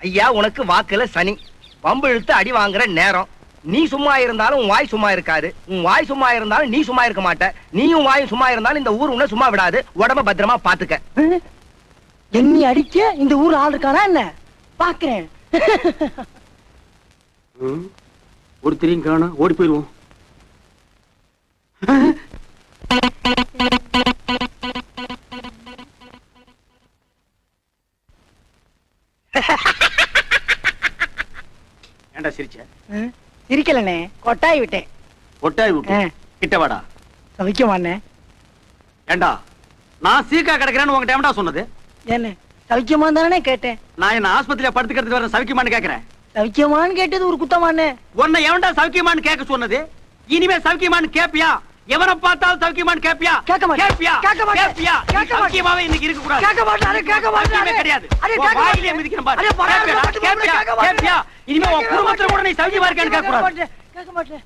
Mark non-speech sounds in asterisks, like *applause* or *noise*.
ஐயா உனக்கு வாக்குல சனி. வம்பு இழுத்து அடி வாங்குற நேரம். நீ சும்மா இருந்தாலும் உன் வாய் சும்மா இருக்காது. உன் வாய் சும்மா இருந்தாலும் நீ சும்மா இருக்க மாட்ட. நீயும் வாயும் சும்மா இருந்தாலும் இந்த ஊர் உன்னை சும்மா விடாது. உடம்ப பத்திரமா பாத்துக்க. என்னை அடிக்க இந்த ஊர் ஆள் இருக்கானா என்ன? பாக்குறேன். ஒருத்தரையும் காணோம் ஓடி போயிருவோம் *laughs* ஏன்டா சிரிச்ச? சிரிக்கலண்ணே. கொட்டாய் விட்டேன். ஒட்டாய் விட்டு? ஆ. கிட்ட வாடா. சவிக்கமாண்ணே ஏண்டா? நான் சீக்கா கிடக்குறேன்னு உங்ககிட்ட ஏன்டா சொன்னது? என்ன சவிக்கமா தானே கேட்டேன். நான் என்ன ஆஸ்பத்திரியில படுத்துக்கிறதுக்கு வர சவிக்குமான்னு கேக்குறேன். சவிக்கமான்னு கேட்டது ஒரு குத்தமாண்ணே. உன்னை எவன்டா சவிக்குமான்னு கேட்க சொன்னது? இனிமே சவிக்குமான்னு கேப்பியா? எவனை பார்த்தாலும் சவிக்குமான்னு கேப்பியா? கேட்க மாட்டேன். கேப்பியா? கேட்க மாட்டேன். கேப்பியா? மாட்டேன். சவிக்குமாவே இன்னைக்கு இருக்க கூடாது கேட்க மாட்டாரு கேட்க சத்தியமே கிடையாது. அடே, கேட்க மாட்டேன். மிதிக்கிறேன் பாரு அடே, கேட்க மாட்டேன். இனிமே உன் குடும்பத்துல கூட நீ சவிக்குமா இருக்கான்னு கேட்க கூடாது கேட்க மாட்டேன்.